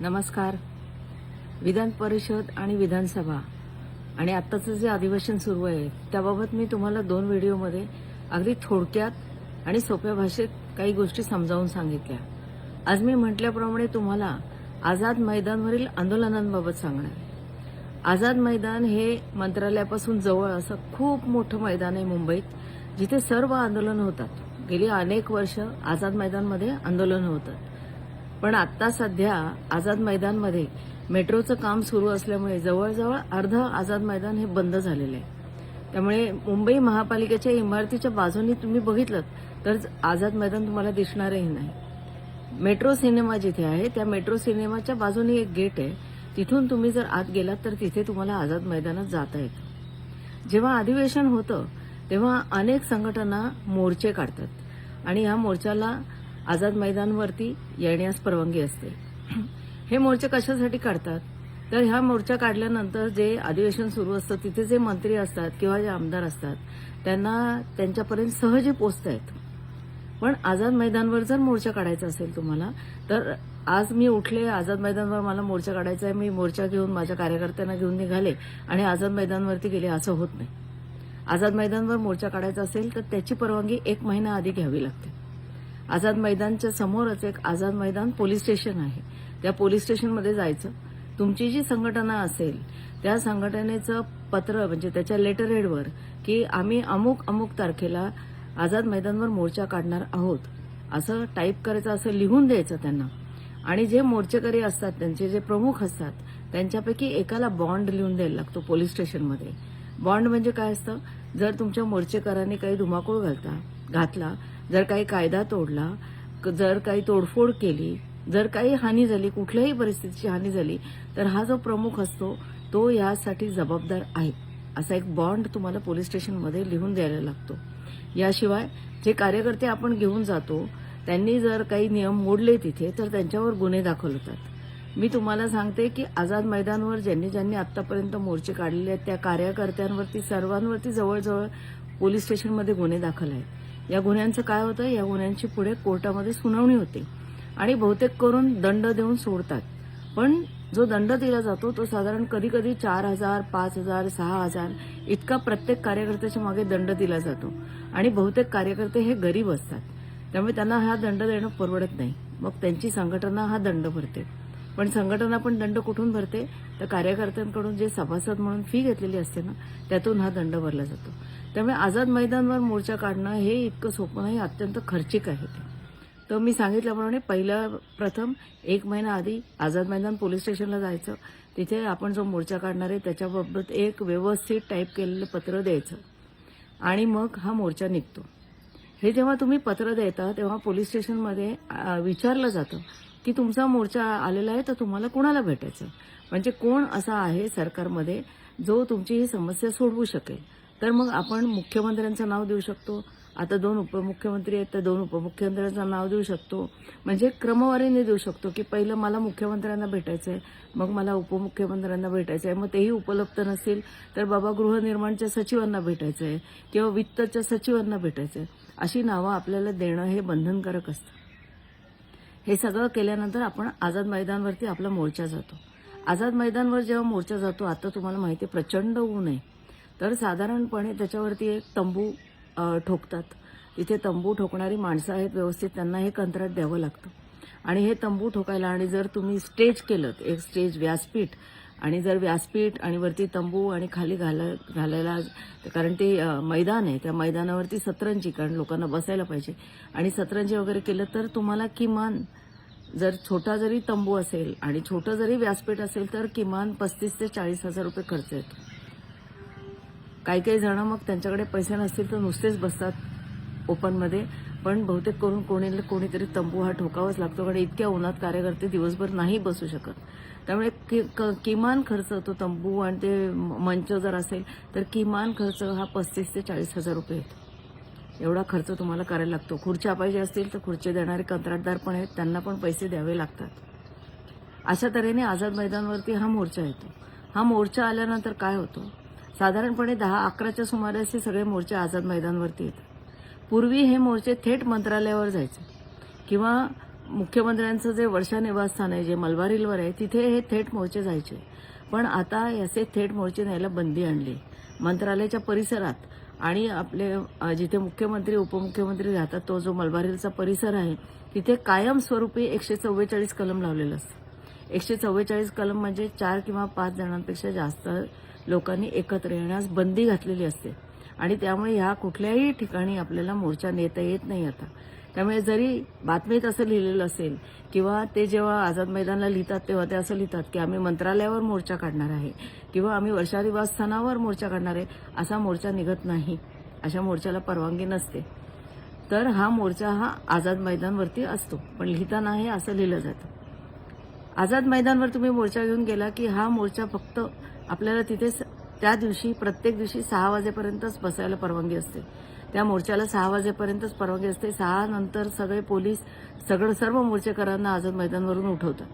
नमस्कार. विधान परिषद आणि विधानसभा आणि आत्ताचं जे अधिवेशन सुरू आहे त्याबाबत मी तुम्हाला दोन व्हिडिओमध्ये अगदी थोडक्यात आणि सोप्या भाषेत काही गोष्टी समजावून सांगितल्या. आज मी म्हटल्याप्रमाणे तुम्हाला आझाद मैदानवरील आंदोलनांबाबत सांगणार आहे. आझाद मैदान हे मंत्रालयापासून जवळ असं खूप मोठं मैदान आहे मुंबईत जिथे सर्व आंदोलन होतात. गेली अनेक वर्ष आझाद मैदानमध्ये आंदोलन होतात पण आता सध्या आझाद मैदानमध्ये मेट्रोचं काम सुरू असल्यामुळे जवळजवळ अर्ध आझाद मैदान हे बंद झालेलं आहे. त्यामुळे मुंबई महापालिकेच्या इमारतीच्या बाजूनी तुम्ही बघितलं तर आझाद मैदान तुम्हाला दिसणारही नाही. मेट्रो सिनेमा जिथे आहे त्या मेट्रो सिनेमाच्या बाजूनी एक गेट आहे. तिथून तुम्ही जर आत गेलात तर तिथे तुम्हाला आझाद मैदानात जाता येतं. जेव्हा अधिवेशन होतं तेव्हा अनेक संघटना मोर्चे काढतात. आणि ह्या मोर्चाला आझाद मैदानवरती येण्यास परवानगी असते. हे मोर्चे कशासाठी काढतात? तर ह्या मोर्चा काढल्यानंतर जे अधिवेशन सुरू असतं तिथे जे मंत्री असतात किंवा जे आमदार असतात त्यांना त्यांच्यापर्यंत सहजी पोचता येतं. पण आझाद मैदानवर जर मोर्चा काढायचा असेल तुम्हाला तर आज मी उठले आझाद मैदानवर मला मोर्चा काढायचा आहे मी मोर्चा घेऊन माझ्या कार्यकर्त्यांना घेऊन निघाले आणि आझाद मैदानवरती गेले असं होत नाही. आझाद मैदानवर मोर्चा काढायचा असेल तर त्याची परवानगी एक महिना आधी घ्यावी लागते. आझाद मैदानच्या समोरच एक आझाद मैदान पोलीस स्टेशन आहे. त्या पोलीस स्टेशनमध्ये जायचं. तुमची जी संघटना असेल त्या संघटनेचं पत्र म्हणजे त्याच्या लेटर हेडवर की आम्ही अमुक अमुक तारखेला आझाद मैदानवर मोर्चा काढणार आहोत. असं टाईप करायचं असं लिहून द्यायचं त्यांना. आणि जे मोर्चेकरी असतात त्यांचे जे प्रमुख असतात त्यांच्यापैकी एकाला बॉन्ड लिहून द्यायला लागतो पोलीस स्टेशनमध्ये. बॉन्ड म्हणजे काय असतं? जर तुमच्या मोर्चेकरांनी काही धुमाकूळ घालता घातला जर काही कायदा तोडला क- जर काही तोडफोड केली जर काही हानी झाली कुठल्याही परिस्थितीची हानी झाली तर हा जो प्रमुख असतो तो यासाठी जबाबदार आहे. असा एक बॉन्ड तुम्हाला पोलीस स्टेशनमध्ये लिहून द्यायला लागतो. याशिवाय जे कार्यकर्ते आपण घेऊन जातो त्यांनी जर काही नियम मोडले तिथे तर त्यांच्यावर गुन्हे दाखल होतात. मी तुम्हाला सांगते की आझाद मैदानवर ज्यांनी ज्यांनी आतापर्यंत मोर्चे काढलेले आहेत त्या कार्यकर्त्यांवरती सर्वांवरती जवळजवळ पोलीस स्टेशनमध्ये गुन्हे दाखल आहेत. या गुन्ह्यांचं काय होतं? या गुन्ह्यांची पुढे कोर्टामध्ये सुनावणी होते. आणि बहुतेक करून दंड देऊन सोडतात. पण जो दंड दिला जातो तो साधारण कधी कधी चार हजार पाच हजार सहा हजार इतका प्रत्येक कार्यकर्त्याच्या मागे दंड दिला जातो. आणि बहुतेक कार्यकर्ते हे गरीब असतात. त्यामुळे त्यांना हा दंड देणं परवडत नाही. मग त्यांची संघटना हा दंड भरते. पण संघटना पण दंड कुठून भरते? तर कार्यकर्त्यांकडून जे सभासद म्हणून फी घेतलेली असते ना त्यातून हा दंड भरला जातो. त्यामुळे आझाद मैदानवर मोर्चा काढणं हे इतकं सोपं नाही अत्यंत खर्चिक आहे ते. तर मी सांगितल्याप्रमाणे पहिलं प्रथम एक महिना आधी आझाद मैदान पोलीस स्टेशनला जायचं. तिथे आपण जो मोर्चा काढणार आहे त्याच्याबाबत एक व्यवस्थित टाईप केलेलं पत्र द्यायचं. आणि मग हा मोर्चा निघतो. हे जेव्हा तुम्ही पत्र देता तेव्हा पोलीस स्टेशनमध्ये विचारलं जातं की तुमचा मोर्चा आलेला आहे तर तुम्हाला कोणाला भेटायचं? म्हणजे कोण असा आहे सरकारमध्ये जो तुमची ही समस्या सोडवू शकेल? तर मग आपण मुख्यमंत्र्यांचं नाव देऊ शकतो. आता दोन उपमुख्यमंत्री आहेत तर दोन उपमुख्यमंत्र्यांचं नाव देऊ शकतो. म्हणजे क्रमवारीने देऊ शकतो की पहिलं मला मुख्यमंत्र्यांना भेटायचं आहे मग मला उपमुख्यमंत्र्यांना भेटायचं आहे मग तेही उपलब्ध नसतील तर बाबा गृहनिर्माणच्या सचिवांना भेटायचं आहे किंवा वित्तच्या सचिवांना भेटायचं आहे अशी नावं आपल्याला देणं हे बंधनकारक असतं. हे सगळं केल्यानंतर आपण आझाद मैदानवरती आपला मोर्चा जातो. आझाद मैदानवर जेव्हा मोर्चा जातो आता तुम्हाला माहिती प्रचंड ऊन आहे. तर साधारणपणे त्याच्यावरती एक तंबू ठोकतात. तिथे तंबू ठोकणारी माणसं आहेत व्यवस्थित त्यांना हे कंत्राट द्यावं लागतं. आणि हे तंबू ठोकायला आणि जर तुम्ही स्टेज केलं एक स्टेज व्यासपीठ आणि जर व्यासपीठ आणि वरती तंबू आणि खाली घाला घालायला कारण ते मैदान आहे त्या मैदानावरती सतरंजी कारण लोकांना बसायला पाहिजे. आणि सतरंजी वगैरे केलं तर तुम्हाला किमान जर छोटा जरी तंबू असेल आणि छोटं जरी व्यासपीठ असेल तर किमान पस्तीस ते चाळीस हजार रुपये खर्च येतो. काही काही जण मग त्यांच्याकडे पैसे नसतील तर नुसतेच बसतात ओपनमध्ये पण बहुतेक करून कोणी कोणीतरी तंबू हा ठोकावाच लागतो कारण इतक्या उन्हात कार्यकर्ते दिवसभर नाही बसू शकत. त्यामुळे कि- क- किमान खर्च तो तंबू आणि ते मंच जर असेल तर किमान खर्च हा पस्तीस ते चाळीस हजार रुपये येतो. एवढा खर्च तुम्हाला करायला लागतो. खुर्च्या पाहिजे असतील तर खुर्चे देणारे कंत्राटदार पण आहेत त्यांना पण पैसे द्यावे लागतात. अशा तऱ्हेने आझाद मैदानवरती हा मोर्चा येतो. हा मोर्चा आल्यानंतर काय होतं? साधारणपणे दहा अकराच्या सुमारास हे सगळे मोर्चे आझाद मैदानवरती येतात. पूर्वी हे मोर्चे थेट मंत्रालयावर जायचे. किंवा मुख्यमंत्र्यांचं जे वर्षा निवासस्थान आहे जे मलबार हिलवर आहे तिथे हे थेट मोर्चे जायचे. पण आता याचे थेट मोर्चे न्यायला बंदी आणली. मंत्रालयाच्या परिसरात आणि आपले जिथे मुख्यमंत्री उपमुख्यमंत्री राहतात तो जो मलबार हिलचा परिसर आहे तिथे कायमस्वरूपी एकशे चव्वेचाळीस कलम लावलेलं असतं. एकशे चव्वेचाळीस कलम म्हणजे चार किंवा पाच जणांपेक्षा जास्त लोकांनी एकत्र येण्यास बंदी घातलेली असते. आणि त्यामुळे ह्या कुठल्याही ठिकाणी आपल्याला मोर्चा नेता येत नाही आता. त्यामुळे जरी बातमीत असं लिहिलेलं असेल किंवा ते जेव्हा आझाद मैदानला लिहितात तेव्हा ते असं लिहितात की आम्ही मंत्रालयावर मोर्चा काढणार आहे किंवा आम्ही वर्षा निवासस्थानावर मोर्चा काढणार आहे असा मोर्चा निघत नाही. अशा मोर्चाला परवानगी नसते. तर हा मोर्चा हा आझाद मैदानवरती असतो पण लिहिताना हे असं लिहिलं जातं. आझाद मैदानवर तुम्ही मोर्चा घेऊन गेला की हा मोर्चा फक्त आपल्याला तिथे त्या दिवशी प्रत्येक दिवशी सहा वाजेपर्यंतच बसायला परवानगी असते. त्या मोर्चाला सहा वाजेपर्यंतच परवानगी असते. सहा नंतर सगळे पोलीस सगळं सर्व मोर्चेकरांना आझाद मैदानवरून उठवतात.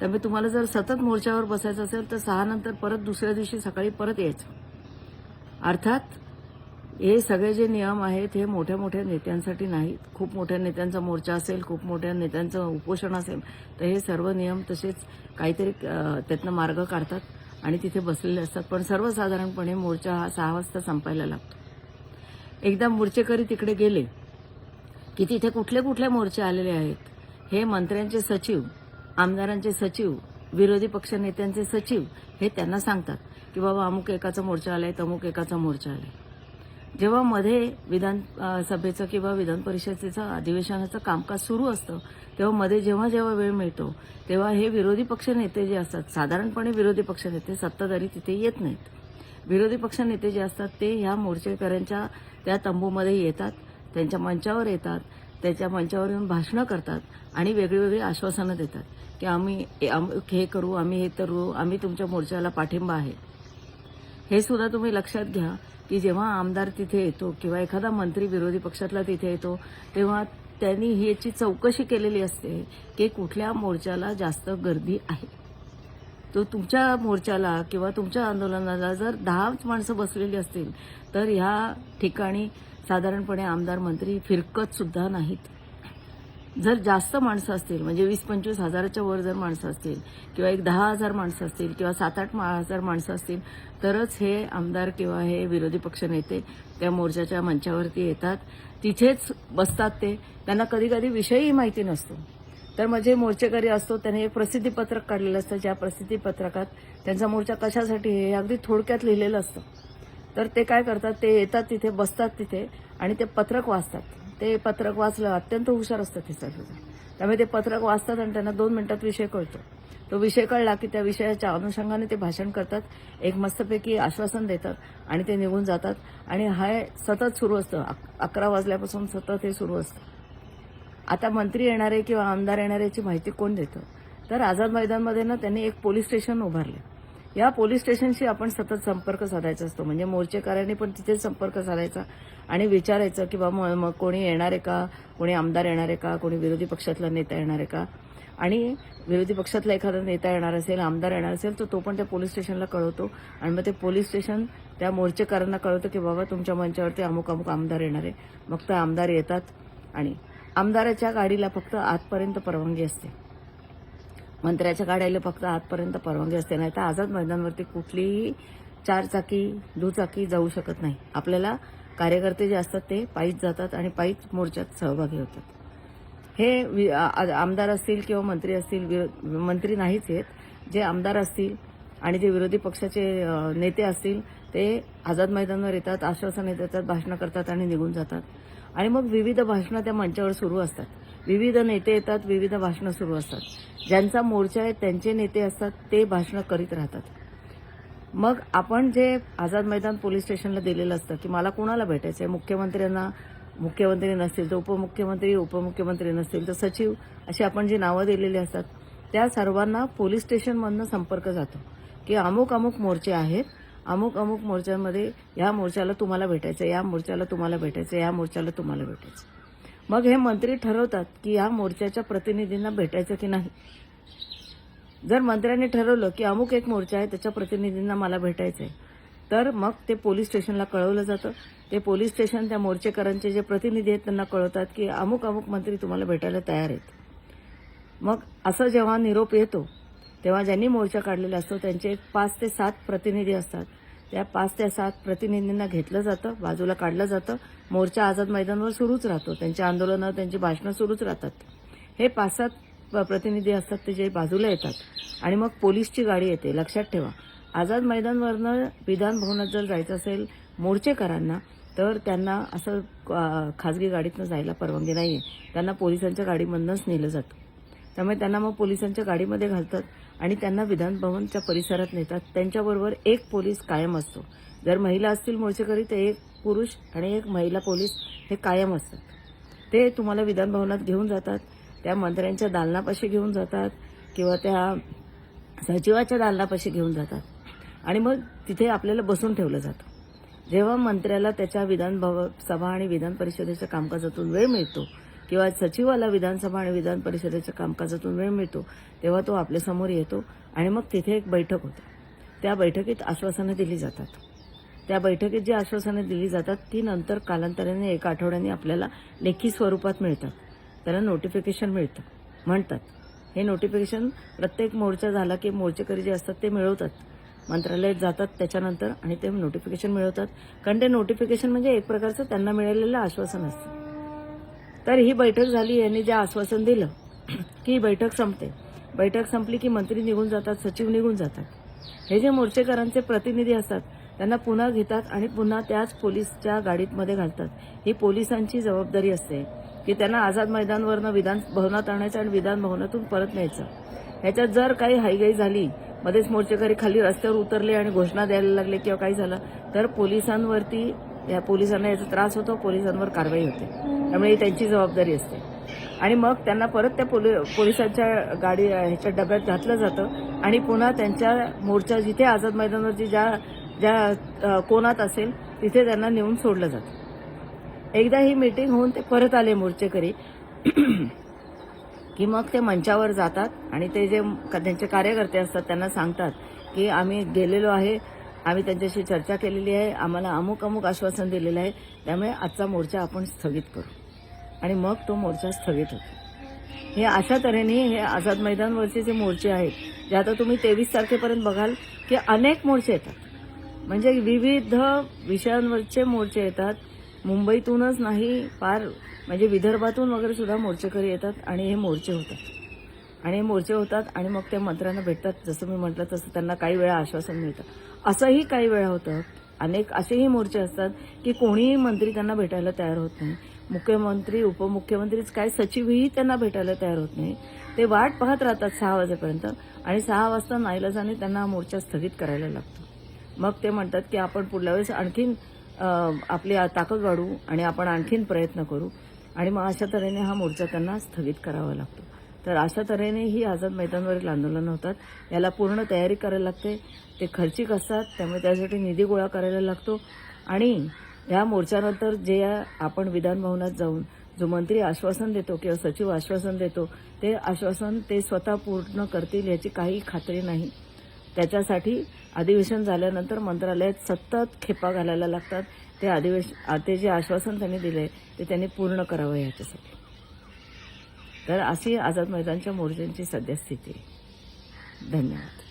त्यामुळे तुम्हाला जर सतत मोर्चावर बसायचं असेल तर सहा नंतर परत दुसऱ्या दिवशी सकाळी परत यायचं. अर्थात हे सगळे जे नियम आहेत हे मोठ्या मोठ्या नेत्यांसाठी नाहीत. खूप मोठ्या नेत्यांचा मोर्चा असेल खूप मोठ्या नेत्यांचं उपोषण असेल तर हे सर्व नियम तसेच काहीतरी त्यातनं मार्ग काढतात. आणि तिथे बसलेले असतात. पण सर्वसाधारणपणे मोर्चा हा सहा वाजता संपायला लागतो. एकदा मोर्चेकरी तिकडे गेले की तिथे कुठले कुठले मोर्चे आलेले आहेत? हे मंत्र्यांचे सचिव आमदारांचे सचिव विरोधी पक्ष नेत्यांचे सचिव हे त्यांना सांगतात की बाबा अमुक एकाचा मोर्चा आलाय तमुक एकाचा मोर्चा आलाय. जेव्हा मध्ये विधान सभेचं किंवा विधान परिषदेचं अधिवेशनाचं कामकाज सुरू असतं तेव्हा मध्ये जेव्हा जेव्हा वेळ मिळतो तेव्हा हे विरोधी पक्ष नेते जे असतात साधारणपणे विरोधी पक्ष नेते सत्ताधारी तिथे येत नाहीत. विरोधी पक्ष नेते जे असतात ते ह्या मोर्चेकऱ्यांच्या त्या तंबूमध्ये येतात त्यांच्या मंचावर येतात त्याच्या मंचावर येऊन भाषणं करतात आणि वेगळी वेगळी आश्वासनं देतात की आम्ही हे करू आम्ही हे करू आम्ही तुमच्या मोर्चाला पाठिंबा आहे. हे सुद्धा तुम्ही लक्षात घ्या की जेव्हा आमदार तिथे येतो किंवा एखादा मंत्री विरोधी पक्षातला तिथे येतो तेव्हा त्यांनी ह्याची चौकशी केलेली असते की कुठल्या मोर्चाला जास्त गर्दी आहे. तो तुमच्या मोर्चाला किंवा तुमच्या आंदोलनाला जर दहाच माणसं बसलेली असतील तर ह्या ठिकाणी साधारणपणे आमदार मंत्री फिरकत सुद्धा नाहीत. जर जास्त माणसं असतील म्हणजे वीस पंचवीस हजाराच्या वर जर माणसं असतील किंवा एक दहा हजार माणसं असतील किंवा सात आठ हजार माणसं असतील तरच हे आमदार किंवा हे विरोधी पक्ष नेते त्या मोर्चाच्या मंचावरती येतात. तिथेच बसतात ते. त्यांना कधी कधी विषयही माहिती नसतो. तर म्हणजे मोर्चेकरी असतो त्याने एक प्रसिद्धीपत्रक काढलेलं असतं. ज्या प्रसिद्धीपत्रकात त्यांचा मोर्चा कशासाठी हे अगदी थोडक्यात लिहिलेलं असतं. तर ते काय करतात ते येतात तिथे बसतात तिथे आणि ते पत्रक वाचतात. ते पत्रक वाचलं अत्यंत हुशार असतात ते सर्व त्यामुळे ते पत्रक वाचतात आणि त्यांना दोन मिनिटात विषय कळतो. तो विषय कळला की त्या विषयाच्या अनुषंगाने ते भाषण करतात एक मस्तपैकी आश्वासन देतात आणि ते निघून जातात. आणि हा सतत सुरू असतं. अकरा वाजल्यापासून सतत हे सुरू असतं. आता मंत्री येणारे किंवा आमदार येणाऱ्याची माहिती कोण देतं? तर आझाद मैदानमध्ये ना त्यांनी एक पोलीस स्टेशन उभारले. या पोलीस स्टेशनशी आपण सतत संपर्क साधायचा असतो. म्हणजे मोर्चेकऱ्यांनी पण तिथे संपर्क साधायचा आणि विचारायचं की बाबा मग कोणी येणार आहे का? कोणी आमदार येणार आहे का? कोणी विरोधी पक्षातला नेता येणार आहे का? आणि विरोधी पक्षातला एखादा नेता येणार असेल आमदार येणार असेल तर तो पण त्या पोलीस स्टेशनला कळवतो. आणि मग ते पोलीस स्टेशन त्या मोर्चेकऱ्यांना कळवतं की बाबा तुमच्या मंचावरती अमुक अमुक आमदार येणार आहे. मग ते आमदार येतात आणि आमदाराच्या गाडीला फक्त आतपर्यंत परवानगी असते. मंत्र्याच्या गाड्याला फक्त आतपर्यंत परवानगी असते. नाही तर आझाद मैदानवरती कुठलीही चारचाकी दुचाकी जाऊ शकत नाही. आपल्याला कार्यकर्ते जे असतात ते पायीच जातात आणि पायीच मोर्चात सहभागी होतात. हे वि- आमदार असतील किंवा मंत्री असतील मंत्री नाहीच आहेत. जे आमदार असतील आणि जे विरोधी पक्षाचे नेते असतील ते आझाद मैदानावर येतात आश्वासने देतात भाषणं करतात आणि निघून जातात. आणि मग विविध भाषणं त्या मंचावर सुरू असतात. विविध नेते येतात विविध भाषणं सुरू असतात. ज्यांचा मोर्चा आहे त्यांचे नेते असतात ते भाषणं करीत राहतात. मग आपण जे आझाद मैदान पोलीस स्टेशनला दिलेलं असतं की मला कोणाला भेटायचं आहे? मुख्यमंत्र्यांना मुख्यमंत्री नसतील तर उपमुख्यमंत्री उपमुख्यमंत्री नसतील तर सचिव अशी आपण जी नावं दिलेली असतात त्या सर्वांना पोलीस स्टेशनमधनं संपर्क जातो की अमुक अमुक मोर्चे आहेत अमुक अमुक मोर्चांमध्ये या मोर्चाला तुम्हाला भेटायचं या मोर्चाला तुम्हाला भेटायचं या मोर्चाला तुम्हाला भेटायचं मग हे मंत्री ठरवतात की या मोर्चाच्या प्रतिनिधींना भेटायचं की नाही. जर मंत्र्यांनी ठरवलं की अमुक एक मोर्चा आहे त्याच्या प्रतिनिधींना मला भेटायचं आहे तर मग ते पोलीस स्टेशनला कळवलं जातं. ते पोलीस स्टेशन त्या मोर्चेकरांचे जे प्रतिनिधी आहेत त्यांना कळवतात की अमुक अमुक मंत्री तुम्हाला भेटायला तयार आहेत. मग असं जेव्हा निरोप येतो तेव्हा ज्यांनी मोर्चा काढलेला असतो त्यांचे एक पाच ते सात प्रतिनिधी असतात. त्या पाच ते सात प्रतिनिधींना घेतलं जातं बाजूला काढलं जातं. मोर्चा आझाद मैदानावर सुरूच राहतो. त्यांची आंदोलनं त्यांची भाषणं सुरूच राहतात. हे पाच सात प- प्रतिनिधी असतात ते जे बाजूला येतात. आणि मग पोलीसची गाडी येते. लक्षात ठेवा. आझाद मैदानवरनं विधानभवनात जर जायचं असेल मोर्चेकरांना तर त्यांना असं खाजगी गाडीतनं जायला परवानगी नाही आहे त्यांना पोलिसांच्या गाडीमधनंच नेलं जातं. त्यामुळे त्यांना मग पोलिसांच्या गाडीमध्ये घालतात आणि त्यांना विधानभवनच्या परिसरात नेतात. त्यांच्याबरोबर एक पोलीस कायम असतो. जर महिला असतील मोर्चेकरी तर एक पुरुष आणि एक महिला पोलीस हे कायम असतात. ते तुम्हाला विधानभवनात घेऊन जातात त्या मंत्र्यांच्या दालनापाशी घेऊन जातात किंवा त्या सचिवाच्या दालनापाशी घेऊन जातात. आणि मग तिथे आपल्याला बसून ठेवलं जातं. जेव्हा मंत्र्याला त्याच्या विधान भव सभा आणि विधान परिषदेच्या कामकाजातून वेळ मिळतो किंवा सचिवाला विधानसभा आणि विधान परिषदेच्या कामकाजातून वेळ मिळतो तेव्हा तो आपल्यासमोर येतो आणि मग तिथे एक बैठक होते. त्या बैठकीत आश्वासनं दिली जातात. त्या बैठकीत जी आश्वासनं दिली जातात ती नंतर कालांतराने एका आठवड्याने आपल्याला लेखी स्वरूपात मिळतात. त्याला नोटिफिकेशन मिळतं. म्हणतात. हे नोटिफिकेशन प्रत्येक मोर्चा झाला की मोर्चेकरी जे असतात ते मिळवतात. मंत्रालयात जातात त्याच्यानंतर आणि ते नोटिफिकेशन मिळवतात. कारण ते नोटिफिकेशन म्हणजे एक प्रकारचं त्यांना मिळालेलं आश्वासन असतं. तर ही बैठक झाली यांनी जे आश्वासन दिलं की ही बैठक संपते. बैठक संपली की मंत्री निघून जातात सचिव निघून जातात. हे जे मोर्चेकरांचे प्रतिनिधी असतात त्यांना पुन्हा घेतात आणि पुन्हा त्याच पोलीसच्या गाडीतमध्ये घालतात. ही पोलिसांची जबाबदारी असते की त्यांना आझाद मैदानवरनं विधान भवनात आणायचं आणि विधान भवनातून परत न्यायचं. ह्याच्यात जर काही हायगाई झाली मध्येच मोर्चेकरी खाली रस्त्यावर उतरले आणि घोषणा द्यायला लागले किंवा काही झालं तर पोलिसांवरती या पोलिसांना याचा त्रास होतो पोलिसांवर कारवाई होते. त्यामुळे त्यांची जबाबदारी असते. आणि मग त्यांना परत त्या पोलि पोलिसांच्या गाडी ह्याच्या डब्यात घातलं जातं आणि पुन्हा त्यांच्या मोर्चा जिथे आझाद मैदानावरची ज्या ज्या कोणात असेल तिथे त्यांना नेऊन सोडलं जातं. एकदा ही मीटिंग होऊन ते परत आले मोर्चेकरी. की मग ते मंचावर जातात आणि ते जे त्यांचे कार्यकर्ते असतात त्यांना सांगतात की आम्ही गेलेलो आहे आम्ही त्यांच्याशी चर्चा केलेली आहे आम्हाला अमुक अमुक आश्वासन दिलेलं आहे त्यामुळे आजचा मोर्चा आपण स्थगित करू. आणि मग तो मोर्चा स्थगित होतो. हे अशा तऱ्हेने हे आझाद मैदानवरचे जे मोर्चे आहेत जे आता तुम्ही तेवीस तारखेपर्यंत बघाल की अनेक मोर्चे येतात. म्हणजे विविध विषयांवरचे मोर्चे येतात. मुंबईतूनच नाही फार म्हणजे विदर्भातून वगैरे सुद्धा मोर्चेकरी येतात आणि हे मोर्चे होतात. आणि हे मोर्चे होतात आणि मग त्या मंत्र्यांना भेटतात. जसं मी म्हटलं तसं त्यांना काही वेळा आश्वासन मिळतं. असंही काही वेळा होतं. अनेक असेही मोर्चे असतात की कोणीही मंत्री त्यांना भेटायला तयार होत नाही. मुख्यमंत्री उपमुख्यमंत्रीच काय सचिवही त्यांना भेटायला तयार होत नाही. ते वाट पाहत राहतात सहा वाजेपर्यंत आणि सहा वाजता नाईलाजाने त्यांना हा मोर्चा स्थगित करायला लागतो. मग ते म्हणतात की आपण पुढल्या वेळेस आणखीन आपली ताकद वाढवू आणि आपण आणखीन प्रयत्न करू. आणि मग अशा तऱ्हेने हा मोर्चा त्यांना स्थगित करावा लागतो. तर अशा तऱ्हेने ही आझाद मैदानवरील आंदोलनं होतात. याला पूर्ण तयारी करायला लागते. ते खर्चिक असतात. त्यामुळे त्यासाठी निधी गोळा करायला लागतो. आणि या मोर्चानंतर जे आपण विधान भवनात जाऊन जो मंत्री आश्वासन देतो किंवा सचिव आश्वासन देतो ते आश्वासन ते स्वतः पूर्ण करतील याची काही खात्री नाही. त्याच्यासाठी अधिवेशन झाल्यानंतर मंत्रालयात सतत खेपा घालायला लागतात. ते अधिवेशन ते जे आश्वासन त्यांनी दिले ते त्यांनी पूर्ण करावं याच्यासाठी. तर अशी आझाद मैदानच्या मोर्चांची सध्या स्थिती आहे. धन्यवाद.